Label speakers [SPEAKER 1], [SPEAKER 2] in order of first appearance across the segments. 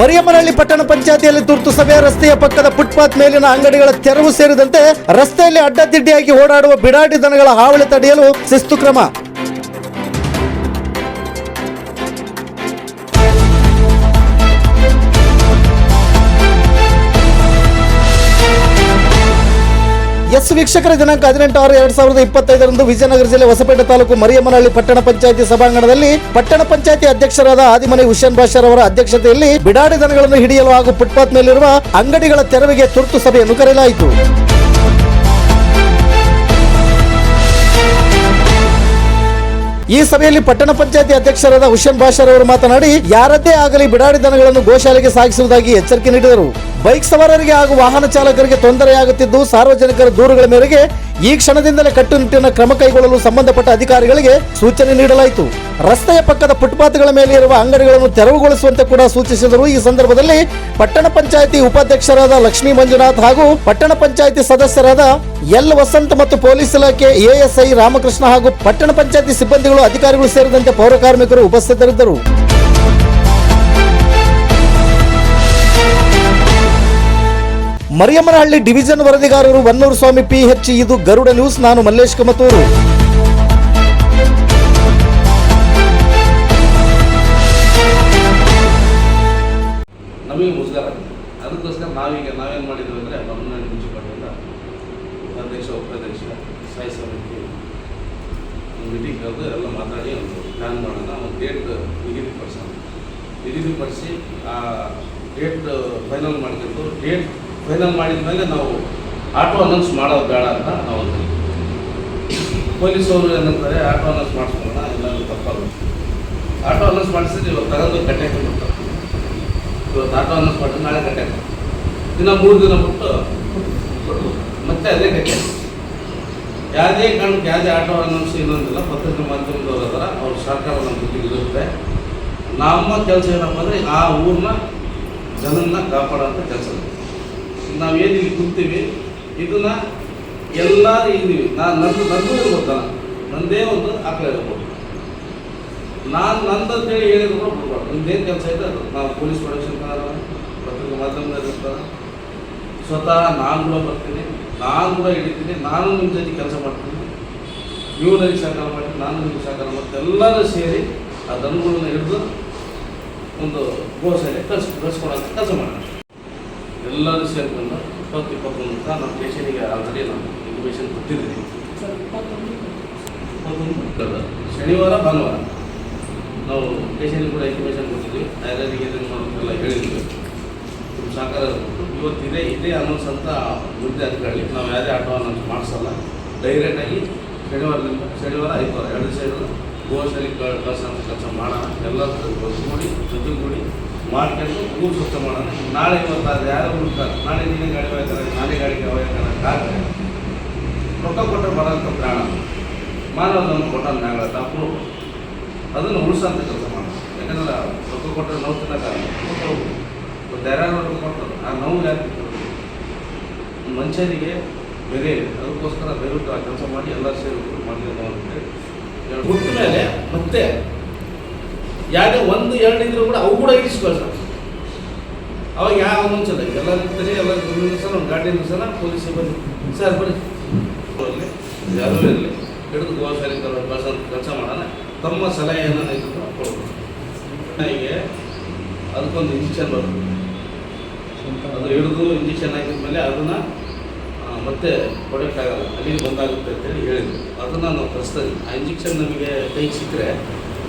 [SPEAKER 1] ಮರಿಯಮ್ಮನಹಳ್ಳಿ ಪಟ್ಟಣ ಪಂಚಾಯತಿಯಲ್ಲಿ ತುರ್ತು ಸಭೆ, ರಸ್ತೆಯ ಪಕ್ಕದ ಫುಟ್ಪಾತ್ ಮೇಲಿನ ಅಂಗಡಿಗಳ ತೆರವು ಸೇರಿದಂತೆ ರಸ್ತೆಯಲ್ಲಿ ಅಡ್ಡದಿಡ್ಡಿಯಾಗಿ ಓಡಾಡುವ ಬಿಡಾಡಿ ದನಗಳ ಹಾವಳಿ ತಡೆಯಲು ಶಿಸ್ತು ಕ್ರಮ. ಎಸ್ ವೀಕ್ಷಕರ ದಿನಾಂಕ ಹದಿನೆಂಟು ಆರು ಎರಡ್ ಸಾವಿರದ ಇಪ್ಪತ್ತೈದರಂದು ವಿಜಯನಗರ ಜಿಲ್ಲೆ ಹೊಸಪೇಟೆ ತಾಲೂಕು ಮರಿಯಮ್ಮನಹಳ್ಳಿ ಪಟ್ಟಣ ಪಂಚಾಯತಿ ಸಭಾಂಗಣದಲ್ಲಿ ಪಟ್ಟಣ ಪಂಚಾಯತಿ ಅಧ್ಯಕ್ಷರಾದ ಆದಿಮನೆ ಹುಸೇನ್ ಬಾಷರ್ ಅವರ ಅಧ್ಯಕ್ಷತೆಯಲ್ಲಿ ಬಿಡಾಡಿ ದನಗಳನ್ನು ಹಿಡಿಯಲು ಹಾಗೂ ಫುಟ್ಪಾತ್ ಮೇಲಿರುವ ಅಂಗಡಿಗಳ ತೆರವಿಗೆ ತುರ್ತು ಸಭೆಯನ್ನು ಕರೆಯಲಾಯಿತು. ಈ ಸಭೆಯಲ್ಲಿ ಪಟ್ಟಣ ಪಂಚಾಯತಿ ಅಧ್ಯಕ್ಷರಾದ ಹುಸೇನ್ ಬಾಷರ್ ಅವರು ಮಾತನಾಡಿ, ಯಾರದ್ದೇ ಆಗಲಿ ಬಿಡಾಡಿ ದನಗಳನ್ನು ಗೋಶಾಲೆಗೆ ಸಾಗಿಸುವುದಾಗಿ ಎಚ್ಚರಿಕೆ ನೀಡಿದರು. ಬೈಕ್ ಸವಾರರಿಗೆ ಹಾಗೂ ವಾಹನ ಚಾಲಕರಿಗೆ ತೊಂದರೆಯಾಗುತ್ತಿದ್ದು ಸಾರ್ವಜನಿಕರ ದೂರುಗಳ ಮೇರೆಗೆ ಈ ಕ್ಷಣದಿಂದಲೇ ಕಟ್ಟುನಿಟ್ಟಿನ ಕ್ರಮ ಕೈಗೊಳ್ಳಲು ಸಂಬಂಧಪಟ್ಟ ಅಧಿಕಾರಿಗಳಿಗೆ ಸೂಚನೆ ನೀಡಲಾಯಿತು. ರಸ್ತೆಯ ಪಕ್ಕದ ಫುಟ್ಪಾತ್ಗಳ ಮೇಲೆ ಇರುವ ಅಂಗಡಿಗಳನ್ನು ತೆರವುಗೊಳಿಸುವಂತೆ ಕೂಡ ಸೂಚಿಸಿದರು. ಈ ಸಂದರ್ಭದಲ್ಲಿ ಪಟ್ಟಣ ಪಂಚಾಯಿತಿ ಉಪಾಧ್ಯಕ್ಷರಾದ ಲಕ್ಷ್ಮೀ ಮಂಜುನಾಥ್ ಹಾಗೂ ಪಟ್ಟಣ ಪಂಚಾಯಿತಿ ಸದಸ್ಯರಾದ ಎಲ್ ವಸಂತ್ ಮತ್ತು ಪೊಲೀಸ್ ಇಲಾಖೆ ಎಎಸ್ಐ ರಾಮಕೃಷ್ಣ ಹಾಗೂ ಪಟ್ಟಣ ಪಂಚಾಯಿತಿ ಸಿಬ್ಬಂದಿಗಳು ಅಧಿಕಾರಿಗಳು ಸೇರಿದಂತೆ ಪೌರ ಕಾರ್ಮಿಕರು ಉಪಸ್ಥಿತರಿದ್ದರು. ಮರಿಯಮ್ಮನಹಳ್ಳಿ ಡಿವಿಷನ್ ವರದಿಗಾರರು ಬನ್ನೂರು ಸ್ವಾಮಿ ಪಿ ಇದು ಗರುಡ ನ್ಯೂಸ್. ನಾನು ಮಲ್ಲೇಶ್ ಕಮತೂರು.
[SPEAKER 2] ನಮಗೆ ಮುಜುಗರ. ಅದಕ್ಕೋಸ್ಕರ ನಾವೀಗ ನಾವೇನು ಮಾಡಿದ್ವಿ ಅಂದರೆ ಮಮ್ಮನಹಳ್ಳಿ ಮುನ್ಸಿಪಾಲ್ಟಿಯಿಂದ ಉಪಾಧ್ಯಕ್ಷ ಉಪಾಧ್ಯಕ್ಷ, ಸ್ಥಾಯಿ ಸಮಿತಿ ಮೀಟಿಂಗ್ ಕರೆದು ಎಲ್ಲ ಮಾತಾಡಿ ಒಂದು ಪ್ಲ್ಯಾನ್ ಮಾಡೋಣ. ಒಂದು ಡೇಟ್ ನಿಗದಿಪಡಿಸೋಣ. ನಿಗದಿಪಡಿಸಿ ಆ ಡೇಟ್ ಫೈನಲ್ ಮಾಡ್ಕೊಂಡು ಡೇಟ್ ಫೈನಲ್ ಮಾಡಿದ ಮೇಲೆ ನಾವು ಆಟೋ ಅನೌನ್ಸ್ ಮಾಡೋದು ಬೇಡ ಅಂತ ನಾವು ಪೊಲೀಸ್ ಪೊಲೀಸವರು ಏನಂತಾರೆ, ಆಟೋ ಅನೌನ್ಸ್ ಮಾಡಿಸ್ಕೊಳ್ಳೋಣ ಎಲ್ಲರೂ ತಪ್ಪಾಗುತ್ತೆ. ಆಟೋ ಅನೌನ್ಸ್ ಮಾಡಿಸಿದ್ರೆ ಇವಾಗ ತಗೊಂಡು ಕಟ್ಟೆ ಕೊಡ್ತಾರೆ ಇವತ್ತು ಆಟೋ ಅನೌನ್ಸ್ ಮಾಡಿದ್ರೆ ನಾಳೆ ಕಟ್ಟೆ ದಿನ ಮೂರು ದಿನ ಬಿಟ್ಟು. ಮತ್ತೆ ಅದೇ ಕಟ್ಟೆ ಯಾವುದೇ ಕಾರಣಕ್ಕೆ ಯಾವುದೇ ಆಟೋ ಅನೌನ್ಸ್ ಇನ್ನೊಂದಿಲ್ಲ ಪತ್ರಿಕೆ ಮಾಧ್ಯಮದವ್ರು ಅದರ ಅವ್ರ ಸರ್ಕಾರ ನಮ್ಮ ಜೊತೆಗೆ ಇರುತ್ತೆ. ನಮ್ಮ ಕೆಲಸ ಏನಪ್ಪ ಅಂದರೆ ಆ ಊರನ್ನ ಜನನ್ನ ಕಾಪಾಡೋಂಥ ಕೆಲಸ. ನಾವೇನು ಇಲ್ಲಿ ಕೂತೀವಿ ಇದನ್ನ ಎಲ್ಲರೂ ಇದ್ದೀವಿ ನಾನು ನಂದು ನಂದು ಇರ್ಬೋದು ದನ. ನಂದೇ ಒಂದು ಆಕಳ ಇರ್ಬೋದು. ನಾನು ನಂದು ಅಂತೇಳಿ ಹೇಳಿದ್ರು ಬಿಡ್ಬಾರ್ದು. ನಿಮ್ದೇನು ಕೆಲಸ ಐತೆ ಅದು? ನಾವು ಪೊಲೀಸ್ ಪ್ರೊಡಕ್ಷನ್ ಪತ್ರಿಕೆ ಮಾಧ್ಯಮದಲ್ಲಿ ಸ್ವತಃ ನಾನು ಕೂಡ ಬರ್ತೀನಿ, ನಾನು ಕೂಡ ಹಿಡಿತೀನಿ, ನಾನು ನಿಮ್ಮ ಜೊತೆ ಕೆಲಸ ಮಾಡ್ತೀನಿ. ನೀವು ನನಗೆ ಸಹಕಾರ ಮಾಡಿ, ನಾನು ನಿಮಗೆ ಸಹಕಾರ ಮಾಡ್ತೀನಿ ಎಲ್ಲರೂ ಸೇರಿ ಆ ದನಗಳನ್ನ ಹಿಡಿದು ಒಂದು ಗೋಸಲೆ ಕಳ್ಸಿ ಕಳ್ಸ್ಕೊಡೋಂಥ ಕೆಲಸ ಮಾಡೋಣ. ಎಲ್ಲರೂ ಸೇರ್ಕೊಂಡು ಇಪ್ಪತ್ತು ಇಪ್ಪತ್ತೊಂದು ಸಹ ನಮ್ಮ ಸ್ಟೇಷನಿಗೆ ಆಲ್ರೆಡಿ ನಾವು ಇನ್ಫಾರ್ಮೇಷನ್ ಕೊಟ್ಟಿದ್ದೀನಿ ಇಪ್ಪತ್ತೊಂದು ಶನಿವಾರ ಭಾನುವಾರ ನಾವು ಸ್ಟೇಷನಿಗೆ ಕೂಡ ಇನ್ಫಾರ್ಮೇಷನ್ ಕೊಟ್ಟಿದ್ದೀವಿ. ಡೈರೆಕ್ಟ್ ಇದನ್ನು ಮಾಡೋಕ್ಕೆಲ್ಲ ಹೇಳಿದ್ವಿ ನಿಮ್ಮ ಸಹಕಾರ ಇದೇ ಇದೇ ಅನೌನ್ಸ್ ಅಂತ ಮುದ್ದೆ ಅಧಿಕಾರಿ ನಾವು ಯಾವುದೇ ಆಟೋ ಅನೌನ್ಸ್ ಮಾಡಿಸಲ್ಲ. ಡೈರೆಕ್ಟಾಗಿ ಶನಿವಾರದಿಂದ ಶನಿವಾರ ಐತವಾರ ಎರಡು ದಿವಸ ಗೋಶಾಲಿ ಕಳ್ಸೋ ಕೆಲಸ ಮಾಡೋಣ ಎಲ್ಲ ಒಗ್ಗೂಡಿ ಜೊತೆಗೂಡಿ ಮಾಡ್ಕೊಂಡು ಊರು ಸ್ವಚ್ಛ ಮಾಡೋಣ. ನಾಳೆ ಅದು ಯಾರು ಹುಡುಕ್ತಾರೆ ನಾಳೆ ನೀನೇ ಗಾಡಿ ಹೋಗ್ತಾರೆ, ನಾಳೆ ಗಾಡಿಗೆ ಕಾದ್ರೆ ರೊಕ್ಕ ಕೊಟ್ಟರೆ ಬರೋಂಥ ಪ್ರಾಣ. ಮಾನವನ ಕೊಟ್ಟ ನ್ಯಾಯ ತಪ್ಪು ಅದನ್ನು ಉಳಿಸೋಂಥ ಕೆಲಸ ಮಾಡೋಣ. ಯಾಕಂದ್ರೆ ರೊಕ್ಕ ಕೊಟ್ಟರೆ ನೋವು ತಿನ್ನೋಕ್ಕಾಗಲ್ಲ ಮತ್ತು ರೊಕ್ಕ ಕೊಡ್ತಾರೆ. ಆ ನೋವು ಯಾಕೆ ಮನುಷ್ಯರಿಗೆ ಬೆಲೆ ಅದಕ್ಕೋಸ್ಕರ ದಯವಿಟ್ಟು ಆ ಕೆಲಸ ಮಾಡಿ ಎಲ್ಲ ಸೇರಿ ಮಾಡಲಿಲ್ಲ ಅಂತೇಳಿ ಹುಟ್ಟ ಮೇಲೆ ಮತ್ತೆ ಯಾವುದೇ ಒಂದು, ಎರಡು ಇದ್ರೂ ಕೂಡ ಅವು ಕೂಡ ಇರಿಸ್ಕೊಳ್ತಾರೆ ಅವಾಗ ಯಾವ ಮುಂಚೆ ಎಲ್ಲ ನಿಂತರೆ ಎಲ್ಲ ಸಲ ಒಂದು ಗಾಡಿ ಸಲ ಪೊಲೀಸ್ ಬನ್ನಿ ಸರ್, ಬನ್ನಿ. ಅಲ್ಲಿ ಇರಲಿ ಹಿಡಿದು ಗೋಶಾಲೆ ಕೆಲಸ ಕೆಲಸ ಮಾಡೋಣ ತಮ್ಮ ಸಲಹೆಯನ್ನು ಕೊಡ್ಬೋದು ನನಗೆ ಅದಕ್ಕೊಂದು ಇಂಜೆಕ್ಷನ್ ಬರ್ತದೆ. ಅದು ಹಿಡಿದು ಇಂಜೆಕ್ಷನ್ ಹಾಕಿದ ಮೇಲೆ ಅದನ್ನು ಮತ್ತೆ ಕೊಡೋಕ್ಕಾಗಲ್ಲ ಅಲ್ಲಿಗೆ ಬಂದಾಗುತ್ತೆ ಅಂತೇಳಿ ಹೇಳಿದ್ರು. ಅದನ್ನು ನಾವು ತರಿಸ್ತೀವಿ ಆ ಇಂಜೆಕ್ಷನ್ ನಮಗೆ ಕೈಗೆ ಸಿಕ್ಕರೆ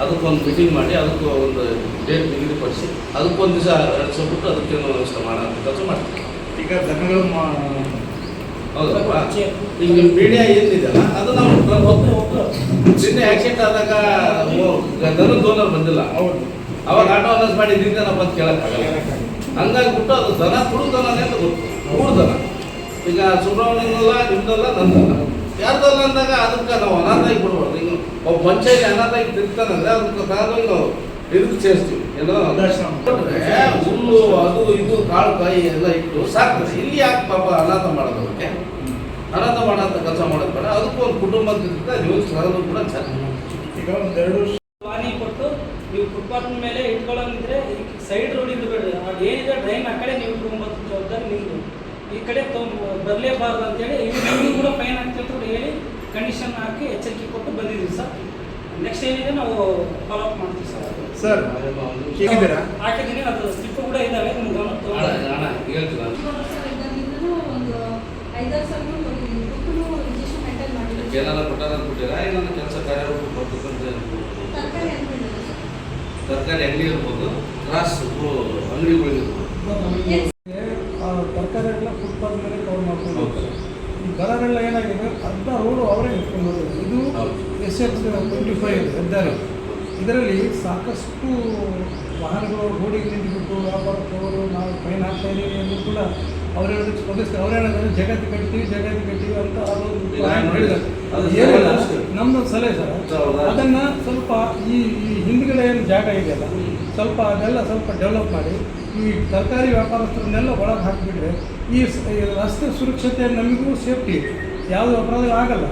[SPEAKER 2] ಅದಕ್ಕೊಂದು ಮೀಟಿಂಗ್ ಮಾಡಿ ಅದಕ್ಕೆ ಒಂದು ಡೇಟ್ ನಿಗದಿಪಡಿಸಿ ಅದಕ್ಕೊಂದು ದಿವಸ ಬಿಟ್ಟು ಅದಕ್ಕೆ ವ್ಯವಸ್ಥೆ ಮಾಡೋ ಅಂತ ಕೆಲಸ ಮಾಡ್ತೀವಿ.
[SPEAKER 3] ಈಗ ಜನಗಳು
[SPEAKER 2] ಹೌದಲ್ವಾ ಈಗ ನಿಮ್ಮ ಮೀಡಿಯಾ ಏನಿದೆಯಲ್ಲ ಅದು ನಾವು ನಿನ್ನೆ ಆಕ್ಸಿಡೆಂಟ್ ಆದಾಗ ದನ ಡೋನರ್ ಬಂದಿಲ್ಲ.
[SPEAKER 3] ಹೌದು.
[SPEAKER 2] ಅವಾಗ ಆಟೋ ಅನೌನ್ಸ್ ಮಾಡಿ ನಿಂತೇನಪ್ಪ ಅಂತ ಕೇಳಕ್ಕಾಗಲ್ಲ. ಹಂಗಾಗ್ಬಿಟ್ಟು ಅದು ದನ ಕುಡು ದನನೇ ಅಂತ ಗೊತ್ತು. ಕೂಡು ದನ. ಈಗ ಸುಬ್ರಹ್ಮಣ್ಯನಲ್ಲ ನಿಮ್ದಲ್ಲ ನಂದಲ್ಲ. ಯಾರ್ದಲ್ಲ ಅಂದಾಗ ಅದಕ್ಕೆ ನಾವು ಅನಾಥಾಗಿ ಬಿಡ್ಬಾರ್ದು ಈಗ ಒಬ್ಬ ಪಂಚಾಯತಿ ಅನಾಥಾಗಿ ತಿರ್ತಾನಂದ್ರೆ ಅದಕ್ಕೆ ತಗೊಂಡೋಗಿ ನಾವು ಇದಕ್ಕೆ ಸೇರಿಸ್ತೀವಿ ಏನೋ ಹುಲ್ಲು ಅದು ಇದು ಕಾಳು ಕಾಯಿ ಎಲ್ಲ ಇಟ್ಟು ಸಾಕ್ತದೆ ಇಲ್ಲಿ ಯಾಕೆ ಪಾಪ ಅನಾಥ ಮಾಡೋದು ಅದಕ್ಕೆ ಅನಾಥ ಮಾಡೋಂಥ ಕೆಲಸ ಮಾಡೋದು ಬೇಡ. ಅದಕ್ಕೂ ಒಂದು ಕುಟುಂಬದಿಂದ ನೀವು ಸರೋದು ಕೂಡ ಚೆನ್ನಾಗಿ
[SPEAKER 3] ಈಗ ಒಂದೆರಡು ವರ್ಷ
[SPEAKER 4] ವಾರ್ನಿಂಗ್ ಕೊಟ್ಟು ನೀವು ಫುಟ್ಪಾತ್ ಮೇಲೆ ಇಟ್ಕೊಳ್ಳೋಂಗಿದ್ರೆ ಸೈಡ್ ರೋಡ್ ಇಡಬೇಡ್ರಿ
[SPEAKER 3] ಈ ಕಡೆ ಬರಲೇಬಾರದು ಬರಲೇಬಾರ್ದು ಅಂತೇಳಿ ಇಲ್ಲಿ ಕೂಡ ಫೈನ್ ಆಗ್ತಿತ್ತು ಹೇಳಿ ಕಂಡೀಷನ್ ಹಾಕಿ ಎಚ್ಚರಿಕೆ ಕೊಟ್ಟು ಬಂದಿದ್ದೀವಿ ಸರ್. ನೆಕ್ಸ್ಟ್ ಏನಿದೆ ನಾವು ಫಾಲೋ ಅಪ್ ಮಾಡ್ತೀವಿ ಸರ್.
[SPEAKER 4] ಸರ್ ಹೇಗಿದ್ದೀರಾ
[SPEAKER 3] ಹಾಕಿದ್ದೀನಿ ಅದು ಸ್ಲಿಪ್ ಕೂಡ ಇದ್ದಾವೆ ನಿಮ್ಮ ಗಮನ
[SPEAKER 5] ಒಂದು ಐದಾರು ಇಂಜೆಕ್ಷನ್
[SPEAKER 2] ಏನಾರ ಕೊಟ್ಟಾರ? ಅಂದ್ಬಿಟ್ಟಿರಾ ಕೆಲಸ ಕಾರ್ಯ ಬರ್ತಕ್ಕಂಥ
[SPEAKER 5] ತರಕಾರಿ
[SPEAKER 2] ಅಂಗಡಿ ಇರ್ಬೋದು. ಕ್ರಾಸ್ ಅಂಗಡಿಗಳಿರ್ಬೋದು.
[SPEAKER 4] ಎಲ್ಲ ಫುಟ್ಪಾತ್ ಮೇಲೆ ಕವರ್ ಮಾಡ್ಕೊಂಡು. ಹೋಗ್ತಾರೆ ಈ ಏನಾಗಿದೆ ಅರ್ಧ ರೋಡು ಅವರೇ ಇಟ್ಕೊಂಡು. ಇದು ಎಸ್ ಎಫ್ ಟ್ವೆಂಟಿ ಫೈವ್ ಹೆದ್ದಾರಿ ಇದರಲ್ಲಿ ಸಾಕಷ್ಟು ವಾಹನಗಳು ರೋಡಿಗೆ ನಿಂತುಬಿಟ್ಟು ವ್ಯಾಪಾರಕ್ಕೆ ಹೋಗೋರು ನಾವು ಫೈನ್ ಹಾಕ್ತಾ ಇದ್ದೀವಿ ಎಂದು ಕೂಡ ಅವ್ರು ಹೇಳೋದಕ್ಕೆ ಸ್ಪಂದಿಸ್ತಾರೆ ಅವ್ರು ಹೇಳಿದ್ರೆ ಜಗತ್ತು ಕಟ್ತೀವಿ ಜಗತ್ತು ಕಟ್ತೀವಿ ಅಂತ ಅದೊಂದು ನಮ್ಮದು
[SPEAKER 2] ಸಲಹೆ
[SPEAKER 4] ಸರ್? ಅದನ್ನ ಸ್ವಲ್ಪ ಈ ಈ ಹಿಂದ್ಗಡೆ ಏನು ಜಾಗ ಇದೆಯಲ್ಲ ಸ್ವಲ್ಪ ಅದೆಲ್ಲ ಸ್ವಲ್ಪ ಡೆವಲಪ್ ಮಾಡಿ ಈ ಸರ್ಕಾರಿ ವ್ಯಾಪಾರಸ್ಥರನ್ನೆಲ್ಲ ಒಳಗೆ ಹಾಕಿಬಿಟ್ರೆ ಈ ರಸ್ತೆ ಸುರಕ್ಷತೆ ನಮಗೂ ಸೇಫ್ಟಿ ಯಾವುದು ಅಪರಾಧ ಆಗಲ್ಲ.